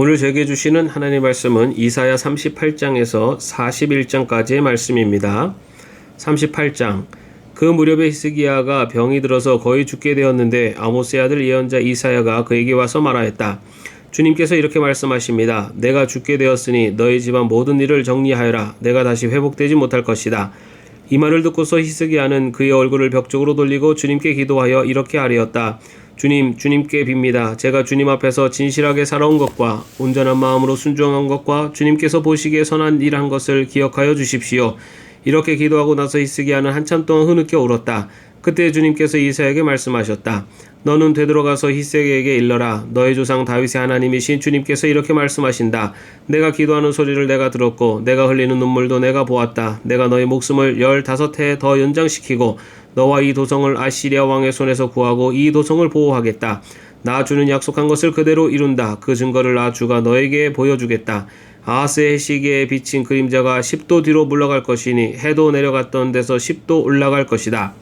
오늘 제게 주시는 하나님 말씀은 이사야 38장에서 41장까지의 말씀입니다. 38장 그 무렵에 히스기야가 병이 들어서 거의 죽게 되었는데 아모스의 아들 예언자 이사야가 그에게 와서 말하였다. 주님께서 이렇게 말씀하십니다. 내가 죽게 되었으니 너희 집안 모든 일을 정리하여라. 내가 다시 회복되지 못할 것이다. 이 말을 듣고서 히스기야는 그의 얼굴을 벽 쪽으로 돌리고 주님께 기도하여 이렇게 아뢰었다. 주님, 주님께 빕니다. 제가 주님 앞에서 진실하게 살아온 것과 온전한 마음으로 순종한 것과 주님께서 보시기에 선한 일 한 것을 기억하여 주십시오. 이렇게 기도하고 나서 히스기야는 한참 동안 흐느껴 울었다. 그때 주님께서 이사에게 말씀하셨다. 너는 되돌아가서 히스기야에게 일러라. 너의 조상 다윗의 하나님이신 주님께서 이렇게 말씀하신다. 내가 기도하는 소리를 내가 들었고 내가 흘리는 눈물도 내가 보았다. 내가 너의 목숨을 열다섯 해 더 연장시키고 너와 이 도성을 아시리아 왕의 손에서 구하고 이 도성을 보호하겠다. 나 주는 약속한 것을 그대로 이룬다. 그 증거를 나 주가 너에게 보여주겠다. 아하스의 시기에 비친 그림자가 10도 뒤로 물러갈 것이니 해도 내려갔던 데서 10도 올라갈 것이다.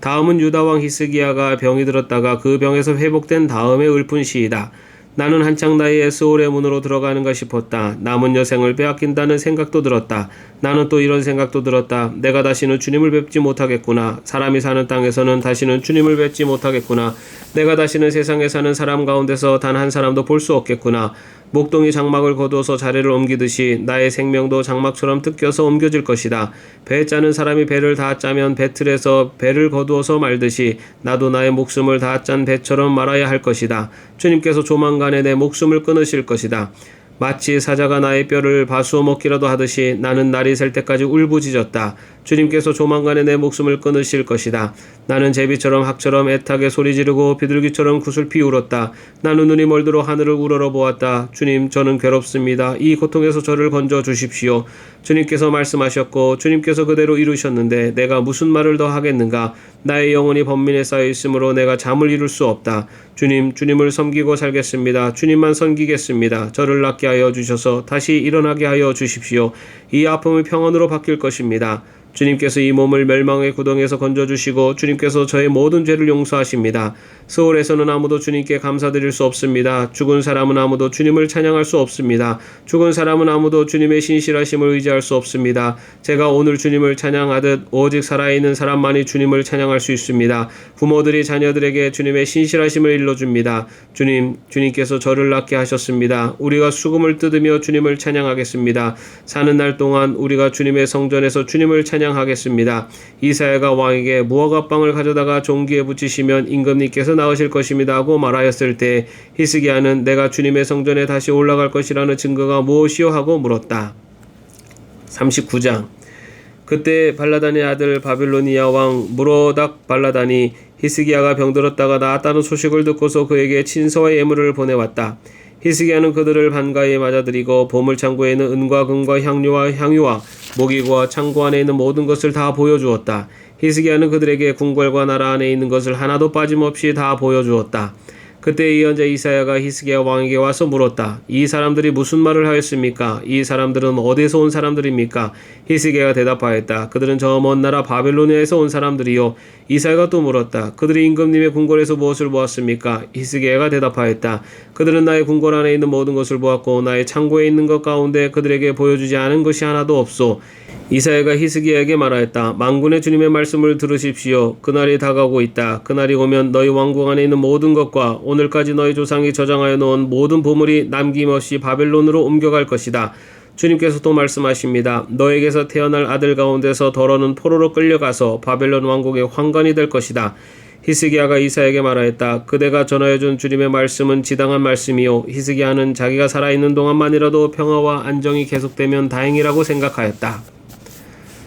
다음은 유다왕 히스기야가 병이 들었다가 그 병에서 회복된 다음에 읊은 시이다. 나는 한창 나이에 스올의 문으로 들어가는가 싶었다. 남은 여생을 빼앗긴다는 생각도 들었다. 나는 또 이런 생각도 들었다. 내가 다시는 주님을 뵙지 못하겠구나. 사람이 사는 땅에서는 다시는 주님을 뵙지 못하겠구나. 내가 다시는 세상에 사는 사람 가운데서 단 한 사람도 볼 수 없겠구나. 목동이 장막을 거두어서 자리를 옮기듯이 나의 생명도 장막처럼 뜯겨서 옮겨질 것이다. 배 짜는 사람이 배를 다 짜면 배틀에서 배를 거두어서 말듯이 나도 나의 목숨을 다 짠 배처럼 말아야 할 것이다. 주님께서 조만간에 내 목숨을 끊으실 것이다. 마치 사자가 나의 뼈를 바수어 먹기라도 하듯이 나는 날이 셀 때까지 울부짖었다. 주님께서 조만간에 내 목숨을 끊으실 것이다. 나는 제비처럼 학처럼 애타게 소리 지르고 비둘기처럼 구슬피 울었다. 나는 눈이 멀들어 하늘을 우러러 보았다. 주님, 저는 괴롭습니다. 이 고통에서 저를 건져 주십시오. 주님께서 말씀하셨고 주님께서 그대로 이루셨는데 내가 무슨 말을 더 하겠는가? 나의 영혼이 번민에 쌓여 있으므로 내가 잠을 이룰 수 없다. 주님, 주님을 섬기고 살겠습니다. 주님만 섬기겠습니다. 저를 낫게 하여 주셔서 다시 일어나게 하여 주십시오. 이 아픔이 평안으로 바뀔 것입니다. 주님께서 이 몸을 멸망의 구덩이에서 건져주시고 주님께서 저의 모든 죄를 용서하십니다. 서울에서는 아무도 주님께 감사드릴 수 없습니다. 죽은 사람은 아무도 주님을 찬양할 수 없습니다. 죽은 사람은 아무도 주님의 신실하심을 의지할 수 없습니다. 제가 오늘 주님을 찬양하듯 오직 살아있는 사람만이 주님을 찬양할 수 있습니다. 부모들이 자녀들에게 주님의 신실하심을 일러줍니다. 주님, 주님께서 저를 낫게 하셨습니다. 우리가 수금을 뜯으며 주님을 찬양하겠습니다. 사는 날 동안 우리가 주님의 성전에서 주님을 찬양 하겠습니다. 이사야가 왕에게 무화과 빵을 가져다가 종기에 붙이시면 임금님께서 나으실 것입니다 하고 말하였을 때 히스기야는 내가 주님의 성전에 다시 올라갈 것이라는 증거가 무엇이요 하고 물었다. 39장 그때 발라단의 아들 바빌로니아 왕 무로닥 발라단이 히스기야가 병들었다가 나았다는 소식을 듣고서 그에게 친서와 예물을 보내왔다. 히스기야는 그들을 반가이 맞아들이고 보물 창고에 있는 은과 금과 향료와 향유와 모기와 창고 안에 있는 모든 것을 다 보여주었다. 히스기야는 그들에게 궁궐과 나라 안에 있는 것을 하나도 빠짐없이 다 보여주었다. 그때 예언자 이사야가 히스기야 왕에게 와서 물었다. 이 사람들이 무슨 말을 하였습니까? 이 사람들은 어디서 온 사람들입니까? 히스기야가 대답하였다. 그들은 저 먼 나라 바벨로니아에서 온 사람들이요. 이사야가 또 물었다. 그들이 임금님의 궁궐에서 무엇을 보았습니까? 히스기야가 대답하였다. 그들은 나의 궁궐 안에 있는 모든 것을 보았고 나의 창고에 있는 것 가운데 그들에게 보여주지 않은 것이 하나도 없소. 이사야가 히스기야에게 말하였다. 만군의 주님의 말씀을 들으십시오. 그날이 다가오고 있다. 그날이 오면 너희 왕궁 안에 있는 모든 것과 오늘까지 너희 조상이 저장하여 놓은 모든 보물이 남김없이 바벨론으로 옮겨갈 것이다. 주님께서 또 말씀하십니다. 너에게서 태어날 아들 가운데서 더러는 포로로 끌려가서 바벨론 왕국의 황관이 될 것이다. 히스기야가 이사에게 말하였다. 그대가 전하여준 주님의 말씀은 지당한 말씀이요. 히스기야는 자기가 살아있는 동안만이라도 평화와 안정이 계속되면 다행이라고 생각하였다.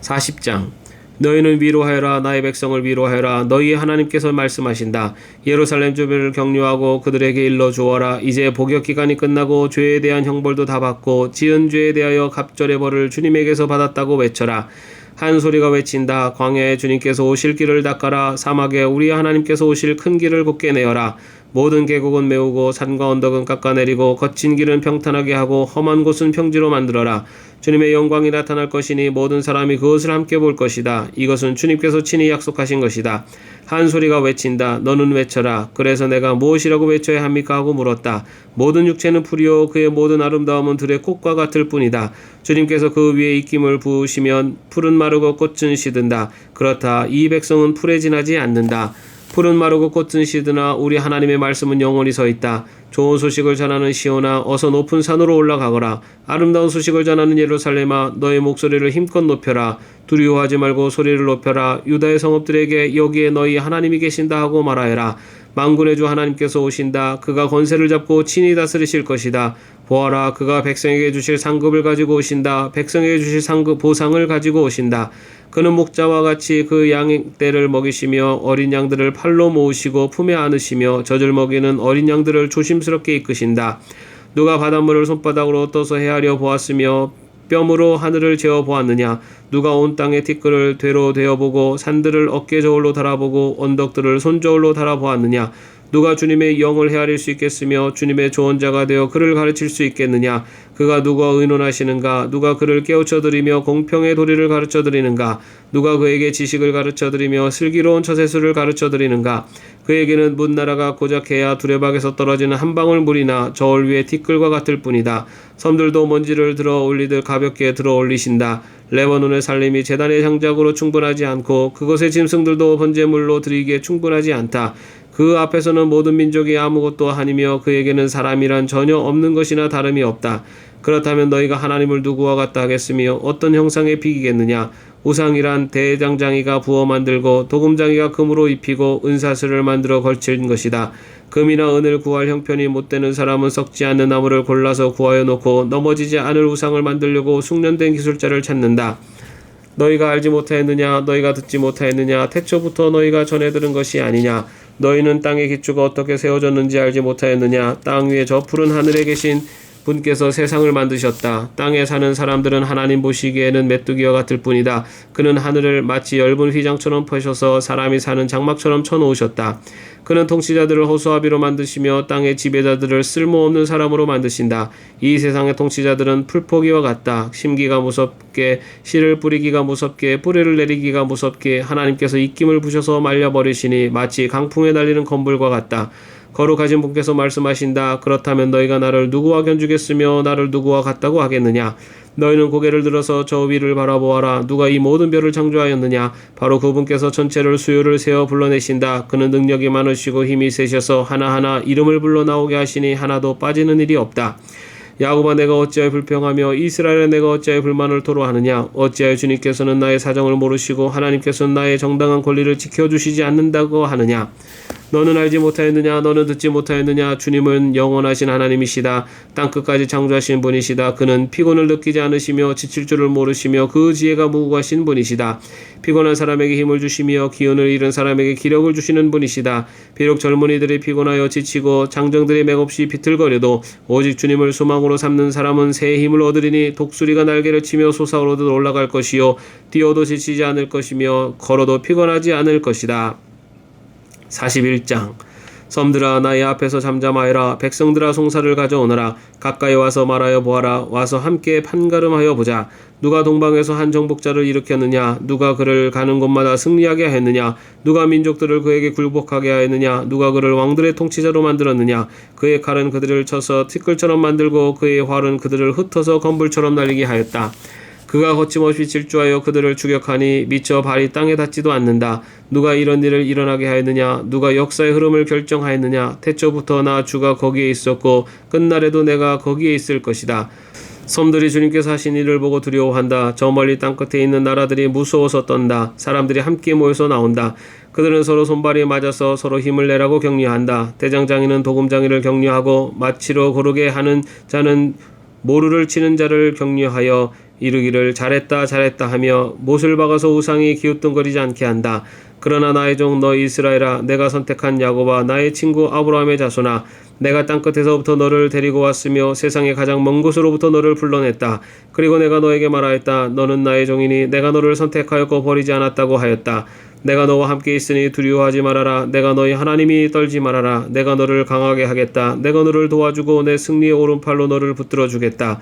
40장. 너희는 위로하여라. 나의 백성을 위로하여라. 너희의 하나님께서 말씀하신다. 예루살렘 주변을 격려하고 그들에게 일러 주어라. 이제 복역 기간이 끝나고 죄에 대한 형벌도 다 받고 지은 죄에 대하여 갑절의 벌을 주님에게서 받았다고 외쳐라. 한 소리가 외친다. 광야에 주님께서 오실 길을 닦아라. 사막에 우리 하나님께서 오실 큰 길을 곧게 내어라 모든 계곡은 메우고 산과 언덕은 깎아내리고 거친 길은 평탄하게 하고 험한 곳은 평지로 만들어라. 주님의 영광이 나타날 것이니 모든 사람이 그것을 함께 볼 것이다. 이것은 주님께서 친히 약속하신 것이다. 한 소리가 외친다. 너는 외쳐라. 그래서 내가 무엇이라고 외쳐야 합니까? 하고 물었다. 모든 육체는 풀이요 그의 모든 아름다움은 들의 꽃과 같을 뿐이다. 주님께서 그 위에 입김을 부으시면 풀은 마르고 꽃은 시든다. 그렇다. 이 백성은 풀에 지나지 않는다. 푸른 마르고 꽃은 시드나 우리 하나님의 말씀은 영원히 서 있다. 좋은 소식을 전하는 시오나 어서 높은 산으로 올라가거라. 아름다운 소식을 전하는 예루살렘아 너의 목소리를 힘껏 높여라. 두려워하지 말고 소리를 높여라. 유다의 성읍들에게 여기에 너희 하나님이 계신다 하고 말하여라. 만군의 주 하나님께서 오신다. 그가 권세를 잡고 친히 다스리실 것이다. 보아라, 그가 백성에게 주실 상급을 가지고 오신다. 백성에게 주실 상급 보상을 가지고 오신다. 그는 목자와 같이 그 양떼를 먹이시며 어린 양들을 팔로 모으시고 품에 안으시며 젖을 먹이는 어린 양들을 조심스럽게 이끄신다. 누가 바닷물을 손바닥으로 떠서 헤아려 보았으며 뼘으로 하늘을 재어 보았느냐? 누가 온 땅의 티끌을 되로 되어 보고 산들을 어깨 저울로 달아보고 언덕들을 손 저울로 달아 보았느냐? 누가 주님의 영을 헤아릴 수 있겠으며 주님의 조언자가 되어 그를 가르칠 수 있겠느냐 그가 누가 의논하시는가? 누가 그를 깨우쳐 드리며 공평의 도리를 가르쳐 드리는가? 누가 그에게 지식을 가르쳐 드리며 슬기로운 처세술을 가르쳐 드리는가? 그에게는 문나라가 고작 해야 두레박에서 떨어지는 한 방울 물이나 저울 위에 티끌과 같을 뿐이다. 섬들도 먼지를 들어 올리듯 가볍게 들어 올리신다. 레바논의 살림이 재단의 장작으로 충분하지 않고 그것의 짐승들도 번제물로 드리기에 충분하지 않다. 그 앞에서는 모든 민족이 아무것도 아니며 그에게는 사람이란 전혀 없는 것이나 다름이 없다. 그렇다면 너희가 하나님을 누구와 같다 하겠으며 어떤 형상에 비기겠느냐? 우상이란 대장장이가 부어 만들고 도금장이가 금으로 입히고 은사슬을 만들어 걸친 것이다. 금이나 은을 구할 형편이 못 되는 사람은 썩지 않는 나무를 골라서 구하여 놓고 넘어지지 않을 우상을 만들려고 숙련된 기술자를 찾는다. 너희가 알지 못하였느냐 너희가 듣지 못하였느냐 태초부터 너희가 전해 들은 것이 아니냐 너희는 땅의 기초가 어떻게 세워졌는지 알지 못하였느냐? 땅 위에 저 푸른 하늘에 계신 분께서 세상을 만드셨다. 땅에 사는 사람들은 하나님 보시기에는 메뚜기와 같을 뿐이다. 그는 하늘을 마치 엷은 휘장처럼 펴셔서 사람이 사는 장막처럼 쳐놓으셨다. 그는 통치자들을 허수아비로 만드시며 땅의 지배자들을 쓸모없는 사람으로 만드신다. 이 세상의 통치자들은 풀포기와 같다. 심기가 무섭게 씨를 뿌리기가 무섭게 뿌리를 내리기가 무섭게 하나님께서 입김을 부셔서 말려버리시니 마치 강풍에 날리는 건불과 같다. 거룩하신 분께서 말씀하신다. 그렇다면 너희가 나를 누구와 견주겠으며 나를 누구와 같다고 하겠느냐? 너희는 고개를 들어서 저 위를 바라보아라. 누가 이 모든 별을 창조하였느냐? 바로 그분께서 전체를 수요를 세어 불러내신다. 그는 능력이 많으시고 힘이 세셔서 하나하나 이름을 불러 나오게 하시니 하나도 빠지는 일이 없다. 야곱아 내가 어찌하여 불평하며 이스라엘아 내가 어찌하여 불만을 토로하느냐 어찌하여 주님께서는 나의 사정을 모르시고 하나님께서는 나의 정당한 권리를 지켜주시지 않는다고 하느냐 너는 알지 못하였느냐? 너는 듣지 못하였느냐? 주님은 영원하신 하나님이시다. 땅 끝까지 창조하신 분이시다. 그는 피곤을 느끼지 않으시며 지칠 줄을 모르시며 그 지혜가 무구하신 분이시다. 피곤한 사람에게 힘을 주시며 기운을 잃은 사람에게 기력을 주시는 분이시다. 비록 젊은이들이 피곤하여 지치고 장정들이 맥없이 비틀거려도 오직 주님을 소망으로 삼는 사람은 새 힘을 얻으리니 독수리가 날개를 치며 솟아오르듯 올라갈 것이요. 뛰어도 지치지 않을 것이며 걸어도 피곤하지 않을 것이다 41장. 섬들아 나의 앞에서 잠잠하여라. 백성들아 송사를 가져오너라. 가까이 와서 말하여 보아라. 와서 함께 판가름하여 보자. 누가 동방에서 한 정복자를 일으켰느냐? 누가 그를 가는 곳마다 승리하게 하였느냐? 누가 민족들을 그에게 굴복하게 하였느냐? 누가 그를 왕들의 통치자로 만들었느냐? 그의 칼은 그들을 쳐서 티끌처럼 만들고 그의 활은 그들을 흩어서 건불처럼 날리게 하였다 그가 거침없이 질주하여 그들을 추격하니 미쳐 발이 땅에 닿지도 않는다. 누가 이런 일을 일어나게 하였느냐? 누가 역사의 흐름을 결정하였느냐? 태초부터 나 주가 거기에 있었고 끝날에도 내가 거기에 있을 것이다. 섬들이 주님께서 하신 일을 보고 두려워한다. 저 멀리 땅끝에 있는 나라들이 무서워서 떤다. 사람들이 함께 모여서 나온다. 그들은 서로 손발이 맞아서 서로 힘을 내라고 격려한다. 대장장이는 도금장이를 격려하고 마치로 고르게 하는 자는 모루를 치는 자를 격려하여 이르기를 잘했다 잘했다 하며 못을 박아서 우상이 기웃뚱거리지 않게 한다. 그러나 나의 종 너 이스라엘아 내가 선택한 야곱아 나의 친구 아브라함의 자손아 내가 땅끝에서부터 너를 데리고 왔으며 세상의 가장 먼 곳으로부터 너를 불러냈다. 그리고 내가 너에게 말하였다. 너는 나의 종이니 내가 너를 선택하였고 버리지 않았다고 하였다. 내가 너와 함께 있으니 두려워하지 말아라. 내가 너희 하나님이 떨지 말아라. 내가 너를 강하게 하겠다. 내가 너를 도와주고 내 승리의 오른팔로 너를 붙들어 주겠다.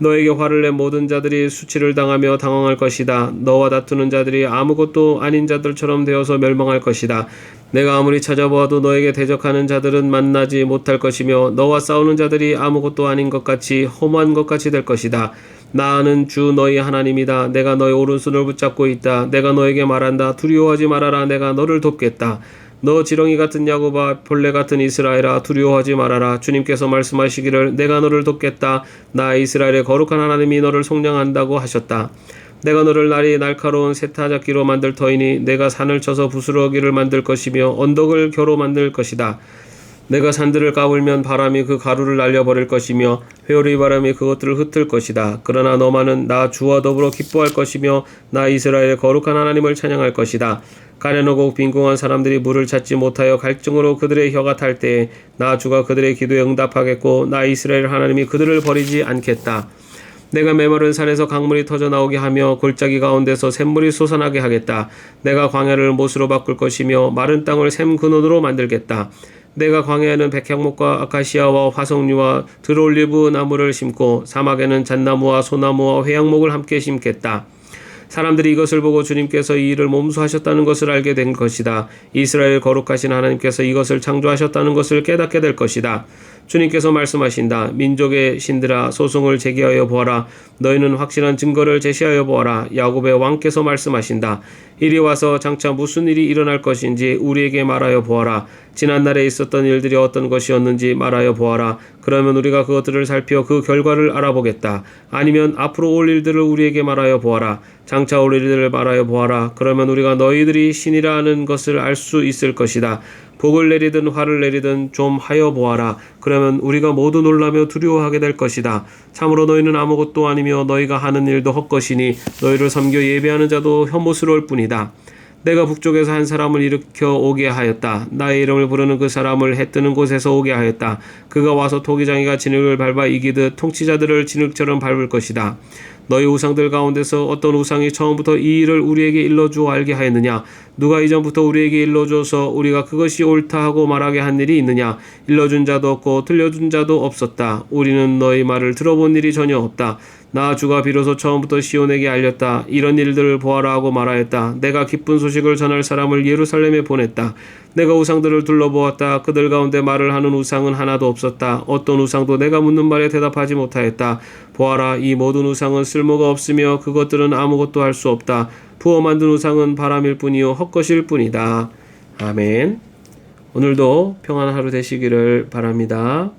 너에게 화를 낸 모든 자들이 수치를 당하며 당황할 것이다. 너와 다투는 자들이 아무것도 아닌 자들처럼 되어서 멸망할 것이다. 내가 아무리 찾아보아도 너에게 대적하는 자들은 만나지 못할 것이며 너와 싸우는 자들이 아무것도 아닌 것 같이 허무한 것 같이 될 것이다. 나는 주 너희 하나님이다. 내가 너희 오른손을 붙잡고 있다. 내가 너에게 말한다. 두려워하지 말아라. 내가 너를 돕겠다. 너 지렁이 같은 야곱아 벌레 같은 이스라엘아 두려워하지 말아라. 주님께서 말씀하시기를 내가 너를 돕겠다. 나 이스라엘의 거룩한 하나님이 너를 속량한다고 하셨다. 내가 너를 날이 날카로운 세타잡기로 만들 터이니 내가 산을 쳐서 부스러기를 만들 것이며 언덕을 겨로 만들 것이다 내가 산들을 까불면 바람이 그 가루를 날려버릴 것이며 회오리 바람이 그것들을 흩을 것이다. 그러나 너만은 나 주와 더불어 기뻐할 것이며 나 이스라엘의 거룩한 하나님을 찬양할 것이다. 가련하고 빈궁한 사람들이 물을 찾지 못하여 갈증으로 그들의 혀가 탈 때에 나 주가 그들의 기도에 응답하겠고 나 이스라엘 하나님이 그들을 버리지 않겠다. 내가 메마른 산에서 강물이 터져 나오게 하며 골짜기 가운데서 샘물이 솟아나게 하겠다. 내가 광야를 못으로 바꿀 것이며 마른 땅을 샘 근원으로 만들겠다. 내가 광야에는 백향목과 아카시아와 화석류와 드롤리브 나무를 심고 사막에는 잣나무와 소나무와 회양목을 함께 심겠다. 사람들이 이것을 보고 주님께서 이 일을 몸소 하셨다는 것을 알게 된 것이다. 이스라엘 거룩하신 하나님께서 이것을 창조하셨다는 것을 깨닫게 될 것이다. 주님께서 말씀하신다. 민족의 신들아 소송을 제기하여 보아라. 너희는 확실한 증거를 제시하여 보아라. 야곱의 왕께서 말씀하신다. 이리 와서 장차 무슨 일이 일어날 것인지 우리에게 말하여 보아라. 지난날에 있었던 일들이 어떤 것이었는지 말하여 보아라. 그러면 우리가 그것들을 살펴 그 결과를 알아보겠다. 아니면 앞으로 올 일들을 우리에게 말하여 보아라. 장차 올 일들을 말하여 보아라. 그러면 우리가 너희들이 신이라는 것을 알 수 있을 것이다. 복을 내리든 화를 내리든 좀 하여 보아라. 그러면 우리가 모두 놀라며 두려워하게 될 것이다. 참으로 너희는 아무것도 아니며 너희가 하는 일도 헛것이니 너희를 섬겨 예배하는 자도 혐오스러울 뿐이다. 내가 북쪽에서 한 사람을 일으켜 오게 하였다. 나의 이름을 부르는 그 사람을 해 뜨는 곳에서 오게 하였다. 그가 와서 토기장이가 진흙을 밟아 이기듯 통치자들을 진흙처럼 밟을 것이다. 너희 우상들 가운데서 어떤 우상이 처음부터 이 일을 우리에게 일러주어 알게 하였느냐? 누가 이전부터 우리에게 일러줘서 우리가 그것이 옳다 하고 말하게 한 일이 있느냐? 일러준 자도 없고 들려준 자도 없었다. 우리는 너희 말을 들어본 일이 전혀 없다. 나 주가 비로소 처음부터 시온에게 알렸다. 이런 일들을 보아라 하고 말하였다. 내가 기쁜 소식을 전할 사람을 예루살렘에 보냈다. 내가 우상들을 둘러보았다. 그들 가운데 말을 하는 우상은 하나도 없었다. 어떤 우상도 내가 묻는 말에 대답하지 못하였다. 보아라, 이 모든 우상은 쓸모가 없으며 그것들은 아무것도 할 수 없다. 부어 만든 우상은 바람일 뿐이요 헛것일 뿐이다. 아멘. 오늘도 평안한 하루 되시기를 바랍니다.